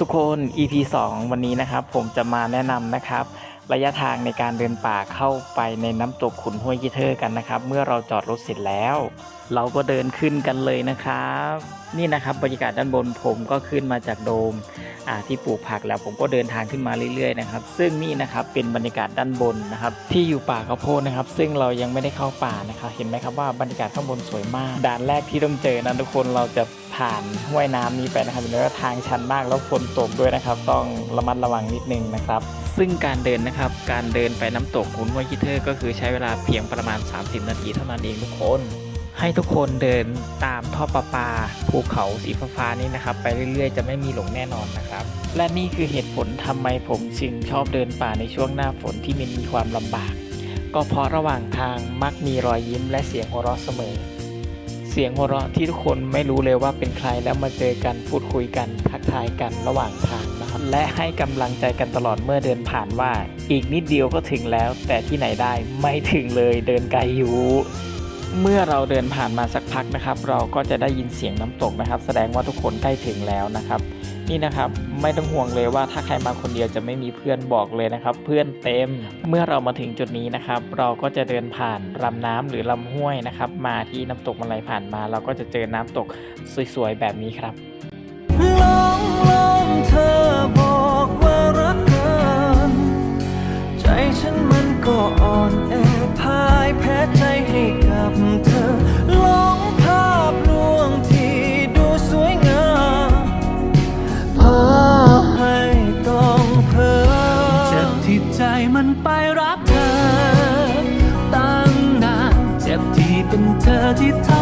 ทุกคน EP 2 วันนี้นะครับ ผมจะมาแนะนำนะครับ ระยะทางในการเดินป่าเข้าไปในน้ำตกขุนห้วยกิเทอร์กันนะครับ เมื่อเราจอดรถเสร็จแล้ว เราก็เดินขึ้นกันเลยนะครับ นี่นะครับบรรยากาศด้านบนผมก็ขึ้นมาจากโดมที่ปลูกผักแล้วผมก็เดินทางขึ้นมาเรื่อยๆนะครับ ซึ่งนี่นะครับเป็นบรรยากาศด้านบนนะครับ ที่อยู่ป่าข้าวโพดนะครับ ซึ่งเรายังไม่ได้เข้าป่านะครับ เห็นไหมครับว่าบรรยากาศข้างบนสวยมาก ด่านแรกที่ต้องเจอนะทุกคนเราจะผ่านห้วยน้ำนี้ไปนะครับเห็นว่าทางชันมากแล้วฝนตกด้วยนะครับ ต้องระมัดระวังนิดนึงนะครับ ซึ่งการเดินนะครับ การเดินไปน้ำตกขุนห้วยคิเทอร์ก็คือใช้เวลาเพียงประมาณ 30 นาทีเท่านั้นเองทุกคน ให้ทุกคนเดินตามท่อประปาภูเขาสีฟ้าๆนี้นะครับ ไปเรื่อยๆ จะไม่มีหลงแน่นอนนะครับ และนี่คือเหตุผลทำไมผมจึงชอบเดินป่าในช่วงหน้าฝนที่มันมีความลำบาก ก็เพราะระหว่างทางมักมีรอยยิ้มและเสียงหัวเราะเสมอ เสียงหัวเราะที่ทุกคนไม่รู้เลยว่าเป็นใครแล้วมาเจอกันพูดคุยกัน ทักทายกันระหว่างทางนะครับและให้กำลังใจกันตลอดเมื่อเดินผ่านว่า อีกนิดเดียวก็ถึงแล้ว แต่ที่ไหนได้ไม่ถึงเลยเดินไกลอยู่ เมื่อเราเดินผ่านมาสักพักนะครับ เราก็จะได้ยินเสียงน้ำตกนะครับ แสดงว่าทุกคนใกล้ถึงแล้วนะครับ นี่นะครับไม่ต้องห่วงเลยว่าถ้าใครมาคนเดียวจะไม่มีเพื่อนบอกเลยนะครับ เพื่อนเต็มเมื่อเรามาถึงจุดนี้นะครับ เราก็จะเดินผ่านลำน้ำหรือลำห้วยนะครับ มาที่น้ำตกมันไหลผ่านมา เราก็จะเจอน้ำตกสวยๆแบบนี้ครับลองลองเธอบอกว่ารักกันใจฉันมันก็อ่อนแอ ใจมันไปรักเธอ ตั้งนานเจ็บที่เป็นเธอที่ทำ